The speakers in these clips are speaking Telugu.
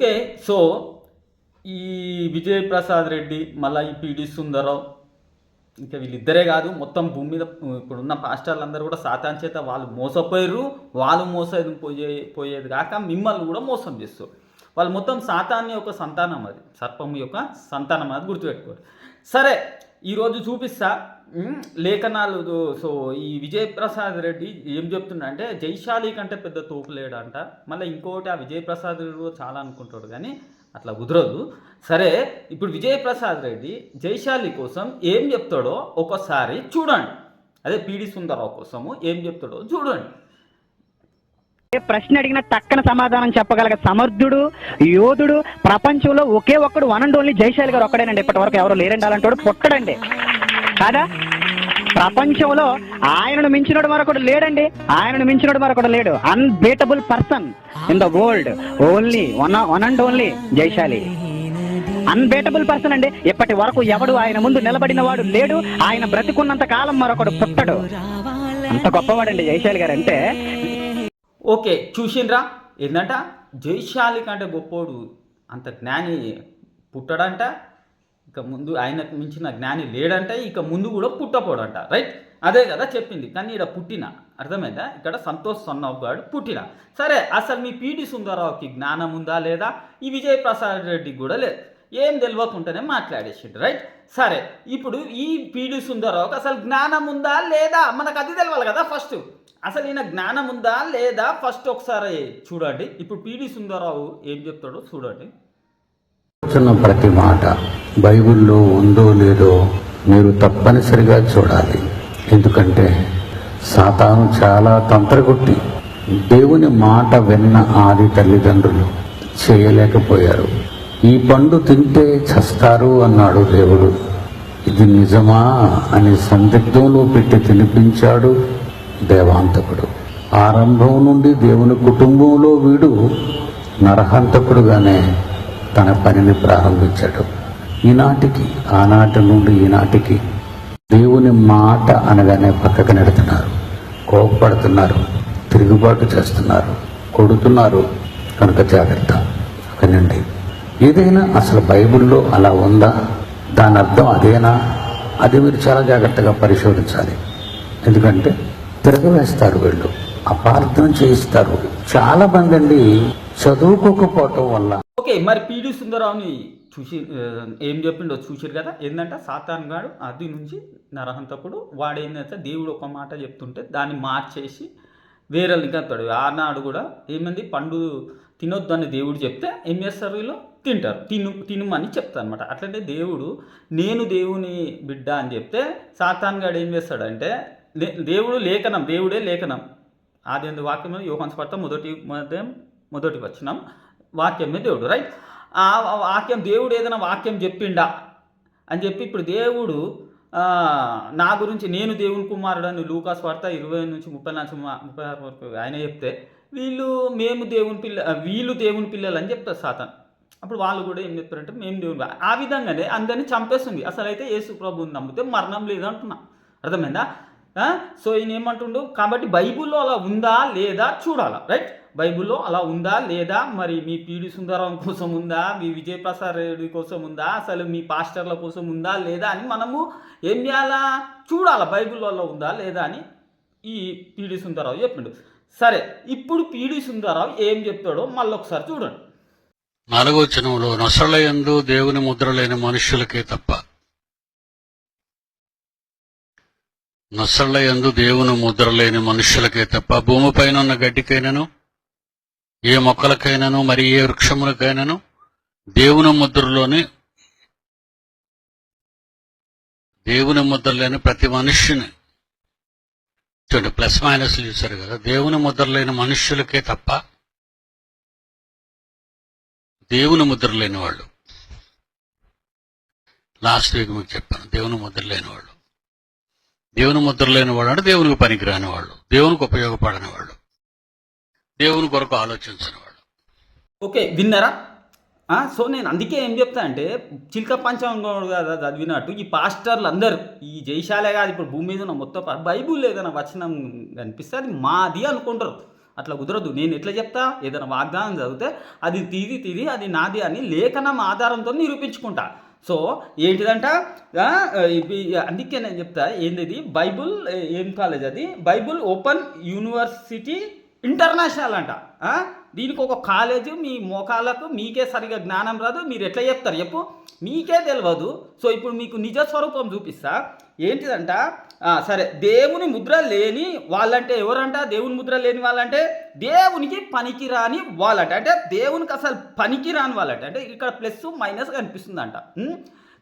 ఓకే సో ఈ విజయప్రసాద్ రెడ్డి మళ్ళీ ఈ పిడి సుందరరావు ఇంకా వీళ్ళిద్దరే కాదు మొత్తం భూమి మీద ఇప్పుడున్న పాస్టర్లు అందరూ కూడా సాతాన్ చేత వాళ్ళు మోసపోయారు వాళ్ళు మోసేది పోయే పోయేది కాక మిమ్మల్ని కూడా మోసం చేస్తారు వాళ్ళు మొత్తం సాతాన్ యొక్క సంతానం అది సర్పం యొక్క సంతానం అది గుర్తుపెట్టుకోరు సరే ఈరోజు చూపిస్తా. లేఖనాలు సో ఈ విజయప్రసాద్ రెడ్డి ఏం చెప్తున్నా అంటే జైశాలి కంటే పెద్ద తోపు లేడంట. మళ్ళీ ఇంకోటి ఆ విజయప్రసాద్ రెడ్డి చాలా అనుకుంటాడు కానీ అట్లా కుదరదు. సరే ఇప్పుడు విజయప్రసాద్ రెడ్డి జైశాలి కోసం ఏం చెప్తాడో ఒకసారి చూడండి. అదే పీడి సుందరరావు కోసము ఏం చెప్తాడో చూడండి. ఏ ప్రశ్న అడిగిన తక్కన సమాధానం చెప్పగలగ సమర్థుడు యోధుడు ప్రపంచంలో ఒకే ఒక్కడు వన్ అండ్ ఓన్లీ జైశాలి గారు ఒక్కడేనండి. ఇప్పటి వరకు ఎవరు లేరండి. అలాంటి పుట్టడండి. కాదా? ప్రపంచంలో ఆయనను మించినోడు మరొకడు లేడండి. ఆయనను మించినోడు మరొకడు లేడు. Unbeatable person in the world only one one and only Jaishali. Unbeatable person అండి. ఇప్పటి వరకు ఎవడు ఆయన ముందు నిలబడిన వాడు లేడు. ఆయన బ్రతికున్నంత కాలం మరొకడు పుట్టడు. అంత గొప్పవాడండి జైశాలి గారు అంటే ఓకే చూసిండ్రా? ఏంటంట జైశాలి కంటే గొప్పోడు. అంత జ్ఞాని పుట్టడంట. ఇక ముందు ఆయనకు మించిన జ్ఞాని లేడంట. ఇక ముందు కూడా పుట్టపోడంట. రైట్? అదే కదా చెప్పింది. కానీ ఇక్కడ పుట్టిన. అర్థమైందా? ఇక్కడ సంతోష్ సన్నవ్ గారు పుట్టిన. సరే అసలు మీ పీడి సుందరరావుకి జ్ఞానం ఉందా లేదా? ఈ విజయప్రసాద్ రెడ్డికి కూడా లేదు. ఏం తెలియకుండానే మాట్లాడేసిండు. రైట్? సరే ఇప్పుడు ఈ పీడి సుందరరావుకి అసలు జ్ఞానం ఉందా లేదా? మనకు అది తెలవాలి కదా ఫస్ట్. అసలు ఈయన జ్ఞానం ఉందా లేదా? ఫస్ట్ ఒకసారి చూడండి. ఇప్పుడు పిడి సుందరరావు ఏం చెప్తాడో చూడండి. చెప్తున్న ప్రతి మాట బైబిల్లో ఉందో లేదో మీరు తప్పనిసరిగా చూడాలి. ఎందుకంటే సాతాను చాలా తంత్రగొట్టి దేవుని మాట విన్న ఆది తల్లిదండ్రులు చేయలేకపోయారు. ఈ పండు తింటే చస్తారు అన్నాడు దేవుడు. ఇది నిజమా అని సందిగ్ధంలో పెట్టి తినిపించాడు దేవాంతకుడు. ఆరంభం నుండి దేవుని కుటుంబంలో వీడు నరహంతకుడుగానే తన పనిని ప్రారంభించాడు. ఈనాటికి ఆనాటి నుండి ఈనాటికి దేవుని మాట అనగానే పక్కకు నెడుతున్నారు. కోపపడుతున్నారు తిరుగుబాటు చేస్తున్నారు కొడుతున్నారు. కనుక జాగ్రత్త వినండి. ఏదైనా అసలు బైబిల్లో అలా ఉందా? దాని అర్థం అదేనా? అది మీరు చాలా జాగ్రత్తగా పరిశోధించాలి. ఎందుకంటే తిరగవేస్తారు వీళ్ళు. అపార్థం చేయిస్తారు. చాలా మంది అండి చదువుకోకపోవటం వల్ల. ఓకే మరి పీడి సుందరరావుని చూసి ఏం చెప్పిండో చూసారు కదా? ఏంటంటే సాతాన్ గాడు అది నుంచి నరహంతకుడు వాడు ఏంటంటే దేవుడు ఒక మాట చెప్తుంటే దాన్ని మార్చేసి వేరే లింకంతాడు ఆనాడు కూడా ఏమంది? పండు తినొద్దు అని దేవుడు చెప్తే ఏం చేస్తారు వీళ్ళు? తింటారు. తిను తినమని చెప్తా అనమాట అట్లంటే దేవుడు నేను దేవుని బిడ్డ అని చెప్తే సాతాన్ గాడు ఏం చేస్తాడంటే దేవుడు లేఖనం దేవుడే లేఖనం. ఆది వాక్యమే వాక్యం యోహన్ స్పర్త మొదటి మధ్యం మొదటి వచ్చినాం వాక్యమే దేవుడు రైట్ ఆ వాక్యం దేవుడు ఏదైనా వాక్యం చెప్పిండా? అని చెప్పి ఇప్పుడు దేవుడు నా గురించి నేను దేవుని కుమారుడు అని లూకా వార్త ఇరవై నుంచి ముప్పై నుంచి ముప్పై ఆరు వరకు ఆయన చెప్తే వీళ్ళు మేము దేవుని పిల్ల వీళ్ళు దేవుని పిల్లలు అని చెప్తారు సాతాన్. అప్పుడు వాళ్ళు కూడా ఏం చెప్తారంటే మేము దేవుని ఆ విధంగానే అందరినీ చంపేస్తుంది. అసలు అయితే యేసు ప్రభుని నమ్మితే మరణం లేదంటున్నా. అర్థమైందా? సో ఈయన ఏమంటుండు? కాబట్టి బైబిల్లో అలా ఉందా లేదా చూడాలా రైట్? బైబిల్లో అలా ఉందా లేదా? మరి మీ పీడి సుందరం కోసం ఉందా? మీ విజయప్రసాద్ రెడ్డి కోసం ఉందా? అసలు మీ పాస్టర్ల కోసం ఉందా లేదా అని మనము ఏం చేయాలా? చూడాలా బైబిల్లో అలా ఉందా లేదా అని ఈ పీడి సుందరరావు చెప్పిండు. సరే ఇప్పుడు పీడి సుందరరావు ఏం చెప్తాడో మళ్ళీ ఒకసారి చూడండి. నాలుగో వచనంలో నొసలయందు దేవుని ముద్ర లేని తప్ప తప్ప నొసలయందు దేవుని ముద్ర లేని మనుష్యులకే తప్ప భూమిపైన ఉన్న గడ్డికైనను ఏ మొక్కలకైనాను మరి ఏ వృక్షములకైనాను దేవుని ముద్రలోని దేవుని ముద్రలేని ప్రతి మనుష్యుని చూడండి ప్లస్ మైనస్ చూశారు కదా దేవుని ముద్ర లేని మనుష్యులకే తప్ప దేవుని ముద్ర లేని వాళ్ళు. లాస్ట్ వీక్ మీకు చెప్పాను దేవుని ముద్ర లేని వాళ్ళు. దేవుని ముద్ర లేని వాడు అంటే దేవునికి పనికిరాని వాళ్ళు దేవునికి ఉపయోగపడని వాళ్ళు దేవుని కొరకు ఆలోచించని వాళ్ళు ఓకే విన్నారా? సో నేను అందుకే ఏం చెప్తా అంటే చిల్క పంచాంగం కదా చదివినట్టు ఈ పాస్టర్లు అందరూ ఈ జైశాలే కాదు ఇప్పుడు భూమి మీద ఉన్న మొత్తం బైబుల్ ఏదైనా వచనం కనిపిస్తే అది మాది అనుకుంటారు. అట్లా కుదరదు. నేను ఎట్లా చెప్తా? ఏదైనా వాగ్దానం చదివితే అది తీది తీది అది నాది అని లేఖనం ఆధారంతో నిరూపించుకుంటా. సో ఏంటిదంట? అందుకే నేను చెప్తా ఏంది బైబుల్ ఏం కాలేజ్ అది? బైబుల్ ఓపెన్ యూనివర్సిటీ ఇంటర్నేషనల్ అంట. దీనికి ఒక కాలేజీ మీ మోకాలకు మీకే సరిగా జ్ఞానం రాదు. మీరు ఎట్లా చెప్తారు చెప్పు. మీకే తెలియదు సో ఇప్పుడు మీకు నిజ స్వరూపం చూపిస్తా. ఏంటిదంట? సరే దేవుని ముద్ర లేని వాళ్ళంటే ఎవరంట? దేవుని ముద్ర లేని వాళ్ళంటే దేవునికి పనికిరాని వాళ్ళట. అంటే దేవునికి అసలు పనికిరాని వాళ్ళట. అంటే ఇక్కడ ప్లస్ మైనస్ కనిపిస్తుందంట.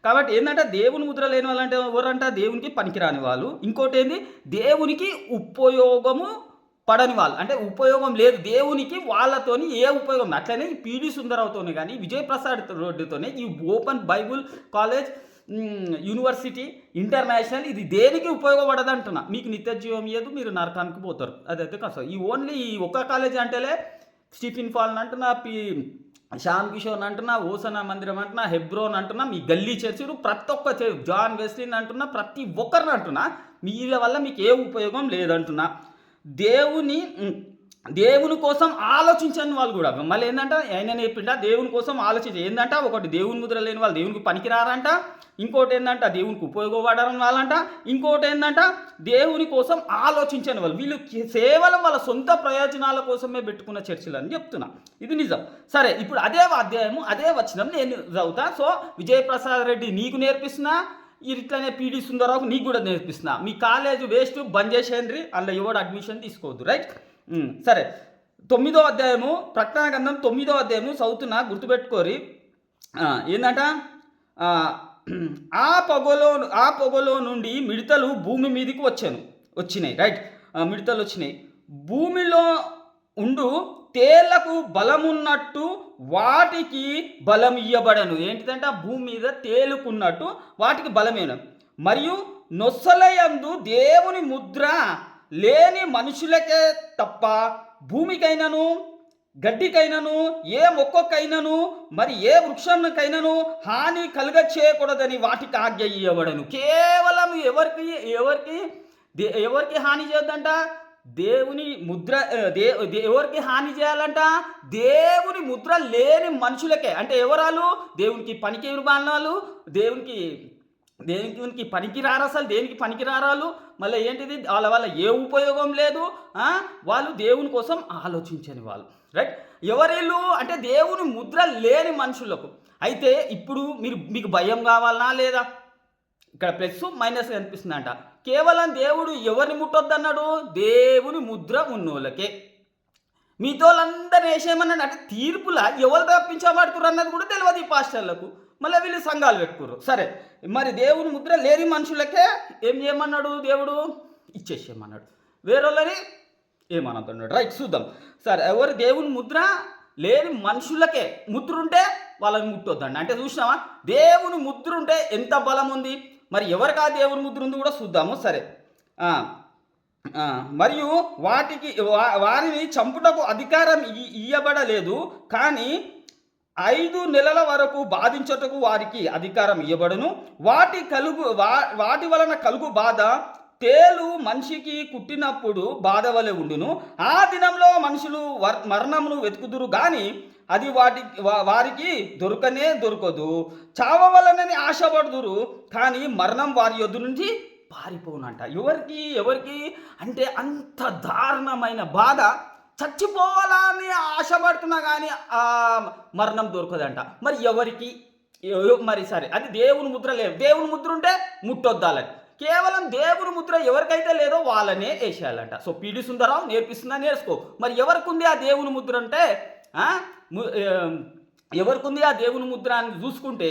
కాబట్టి ఏంటంటే దేవుని ముద్ర లేని వాళ్ళంటే ఎవరంట? దేవునికి పనికిరాని వాళ్ళు. ఇంకోటి ఏంది? దేవునికి ఉపయోగము పడని వాళ్ళు. అంటే ఉపయోగం లేదు. దేవునికి వాళ్ళతోని ఏ ఉపయోగం అట్లనే ఈ పీడి సుందరవుతోనే కానీ విజయప్రసాద్ రెడ్డితోనే ఈ open Bible college university international ఇది దేనికి ఉపయోగపడదు అంటున్నా మీకు నిత్య జీవం ఇయ్యదు మీరు నరకానికి పోతారు. అదైతే కష్టం. ఈ ఓన్లీ ఈ ఒక్క కాలేజ్ అంటేలే స్టీఫిన్ ఫాల్ని అంటున్నా పి. శ్యామ్ కిషోర్ అంటున్నా ఓసనా మందిరం అంటున్నా హెబ్రోన్ అంటున్నా మీ గల్లీ చర్చిలు ప్రతి ఒక్క జాన్ వెస్లిన్ అంటున్నా ప్రతి ఒక్కరిని అంటున్నా వీళ్ళ వల్ల మీకు ఏ ఉపయోగం లేదంటున్నా. దేవుని దేవుని కోసం ఆలోచించని వాళ్ళు కూడా. మళ్ళీ ఏంటంటే ఆయన చెప్పిండ దేవుని కోసం ఆలోచించ. ఏంటంట ఒకటి దేవుని ముద్ర లేని వాళ్ళు దేవునికి పనికిరారంట. ఇంకోటి ఏంటంట దేవునికి ఉపయోగపడని వాళ్ళంట. ఇంకోటి ఏంటంట దేవుని కోసం ఆలోచించని వాళ్ళు. వీళ్ళు కేవలం వాళ్ళ సొంత ప్రయోజనాల కోసమే పెట్టుకున్న చర్చలు అని చెప్తున్నా. ఇది నిజం. సరే ఇప్పుడు అదే అధ్యాయము అదే వచనం నేను చదువుతా. సో విజయప్రసాద్ రెడ్డి నీకు నేర్పిస్తున్నా ఇట్లనే పీడి సుందరరావుకు నీకు కూడా నేర్పిస్తున్నా. మీ కాలేజ్ వేస్ట్ బంద్ చేసేయండి అందులో ఎవడు అడ్మిషన్ తీసుకోవద్దు. రైట్ సరే. తొమ్మిదో అధ్యాయము ప్రకటన గ్రంథం తొమ్మిదో అధ్యాయము చదువుతున్నా గుర్తుపెట్టుకోరి. ఏంటంట ఏందంట? ఆ, పొగలో ఆ పొగలో నుండి మిడతలు భూమి మీదకి వచ్చాను. వచ్చినాయి. రైట్ మిడతలు వచ్చినాయి. భూమిలో ఉండు తేళ్ళకు బలమున్నట్టు వాటికి బలం ఇయ్యబడను. ఏంటిదంటే? ఆ భూమి మీద తేలుకున్నట్టు వాటికి బలమేను. మరియు నొస్సలయందు దేవుని ముద్ర లేని మనుషులకే తప్ప భూమికైనను గడ్డికైనను ఏ మొక్కకైనను మరి ఏ వృక్షంకైనను హాని కలుగ చేయకూడదని వాటికి ఆజ్ఞ ఇవ్వబడను కేవలం ఎవరికి ఎవరికి ఎవరికి హాని చేయొద్దంట? దేవుని ముద్ర దే ఎవరికి హాని చేయాలంట? దేవుని ముద్ర లేని మనుషులకే. అంటే ఎవరాలు దేవునికి పనికి వాళ్ళు దేవునికి దేనికి పనికి రారు అసలు దేనికి పనికి రారాలు మళ్ళీ ఏంటిది? వాళ్ళ వల్ల ఏ ఉపయోగం లేదు వాళ్ళు దేవుని కోసం ఆలోచించని వాళ్ళు. రైట్ ఎవరిల్లు అంటే దేవుని ముద్ర లేని మనుషులకు. అయితే ఇప్పుడు మీరు మీకు భయం కావాలనా లేదా? ఇక్కడ ప్లస్ మైనస్ కనిపిస్తుందంట. కేవలం దేవుడు ఎవరిని ముట్టొద్దన్నాడు? దేవుని ముద్ర ఉన్నోళ్ళకే. మీతో వాళ్ళందరూ వేసేయమన్నాడు అంటే తీర్పులా ఎవరు తప్పించబడుతున్నారు అన్నది కూడా తెలియదు ఈ పాస్టర్లకు. మళ్ళీ వీళ్ళు సంఘాలు పెట్టుకుర్రు. సరే మరి దేవుని ముద్ర లేని మనుషులకే ఏం చేయమన్నాడు దేవుడు? ఇచ్చేసేయమన్నాడు. వేరేళ్ళని ఏమనతున్నాడు రైట్ చూద్దాం. సరే ఎవరు దేవుని ముద్ర లేని మనుషులకే ముద్ర ఉంటే వాళ్ళని ముట్టొద్దండి అంటే చూసినావా? దేవుని ముద్ర ఉంటే ఎంత బలం ఉంది మరి ఎవరికి ఆ దేవుని ముద్ర ఉంది కూడా చూద్దాము. సరే. మరియు వాటికి వా- వారిని చంపుటకు అధికారం ఇయ్యబడలేదు. కానీ ఐదు నెలల వరకు బాధించుటకు వారికి అధికారం ఇవ్వబడును వాటి కలుగు వా వాటి వలన కలుగు బాధ తేలు మనిషికి కుట్టినప్పుడు బాధ వలె ఉండును. ఆ దినంలో మనుషులు వర్- మరణమును వెతుకుదురు. కానీ అది వాటి వారికి దొరకనే దొరకదు. చావవలనని ఆశపడుదురు కానీ మరణం వారి యొద్దు నుంచి పారిపోనంట ఎవరికి ఎవరికి? అంటే అంత దారుణమైన బాధ. చచ్చిపోవాలని ఆశపడుతున్నా కానీ ఆ మరణం దొరకదంట. మరి ఎవరికి? మరి సరే అది దేవుని ముద్ర లేదు. దేవుని ముద్ర ఉంటే ముట్టొద్దాలని కేవలం దేవుని ముద్ర ఎవరికైతే లేదో వాళ్ళనే వేసేయాలంట. సో పీడి సుందరరావు నేర్పిస్తుందా నేర్చుకో. మరి ఎవరికి ఉంది ఆ దేవుని ముద్ర అంటే ఎవరికి ఉంది ఆ దేవుని ముద్ర అని చూసుకుంటే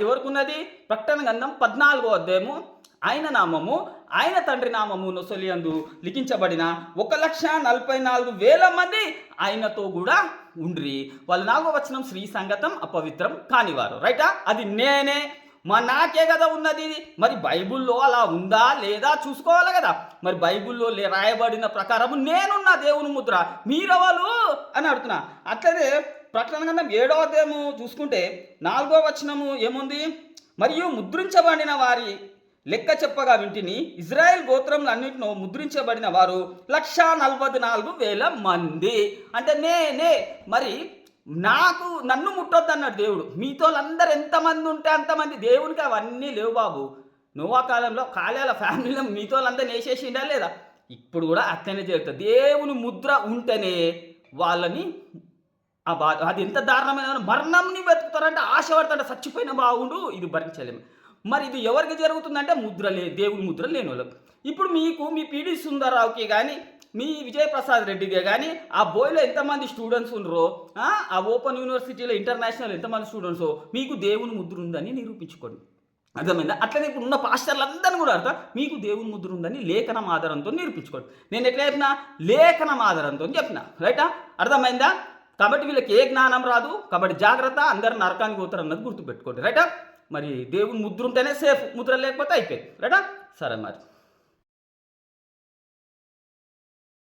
ఎవరికి ఉన్నది ప్రకటన గంధం పద్నాలుగో అధ్యాయము ఆయన నామము ఆయన తండ్రి నామము నొసలియందు లిఖించబడిన ఒక లక్ష నలభై నాలుగు వేల మంది ఆయనతో కూడా ఉండ్రి. వాళ్ళ నాలుగో వచనం శ్రీ సంగతం అపవిత్రం కానివారు. రైటా? అది నేనే మా నాకే కదా ఉన్నది మరి బైబిల్లో అలా ఉందా లేదా చూసుకోవాలి కదా. మరి బైబిల్లో రాయబడిన ప్రకారము నేనున్న దేవుని ముద్ర. మీరెవరు? అని అడుగుతున్నా. అట్లనే ప్రకటన గ్రంథం ఏడవ అధ్యాయము చూసుకుంటే నాలుగో వచనము ఏముంది? మరియు ముద్రించబడిన వారి లెక్క చెప్పగా వింటిని. ఇజ్రాయెల్ గోత్రములన్నింటినో ముద్రించబడిన వారు లక్షా నలభై నాలుగు వేల మంది. అంటే నేనే. మరి నాకు నన్ను ముట్టొద్దు అన్నాడు దేవుడు. మీతో అందరు ఎంతమంది ఉంటే అంతమంది దేవునికి అవన్నీ లేవు బాబు. నోవా కాలంలో కాలేల ఫ్యామిలీలో మీతో అందరిని వేసేసిండా లేదా? ఇప్పుడు కూడా అట్లనే జరుగుతుంది. దేవుని ముద్ర ఉంటేనే వాళ్ళని ఆ బా అది ఎంత దారుణమైన మరణంని వెతుకుతారంటే ఆశపడతాడు చచ్చిపోయిన బాగుండు ఇది భరించలేము. మరి ఇది ఎవరికి జరుగుతుందంటే ముద్ర లే దేవుని ముద్ర లేని వాళ్ళకి ఇప్పుడు మీకు మీ పీడి సుందరరావుకి కానీ మీ విజయప్రసాద్ రెడ్డిగా కానీ ఆ బోయ్లో ఎంతమంది స్టూడెంట్స్ ఉన్నారో ఆ ఓపెన్ యూనివర్సిటీలో ఇంటర్నేషనల్ ఎంతమంది స్టూడెంట్సో మీకు దేవుని ముద్ర ఉందని నిరూపించుకోండి. అర్థమైందా? అట్లనే ఇప్పుడు ఉన్న పాస్టర్లందరినీ కూడా అర్థం మీకు దేవుని ముద్ర ఉందని లేఖనం ఆధారంతో నిరూపించుకోండి. నేను ఎట్లా చెప్పిన? లేఖనం ఆధారంతో చెప్పిన. రైటా? అర్థమైందా? కాబట్టి వీళ్ళకి ఏ జ్ఞానం రాదు. కాబట్టి జాగ్రత్త అందరు నరకానికి పోతారు అన్నది గుర్తుపెట్టుకోండి. రైటా? మరి దేవుని ముద్ర ఉంటేనే సేఫ్ ముద్ర లేకపోతే అయిపోయింది. రైటా? సరే మరి.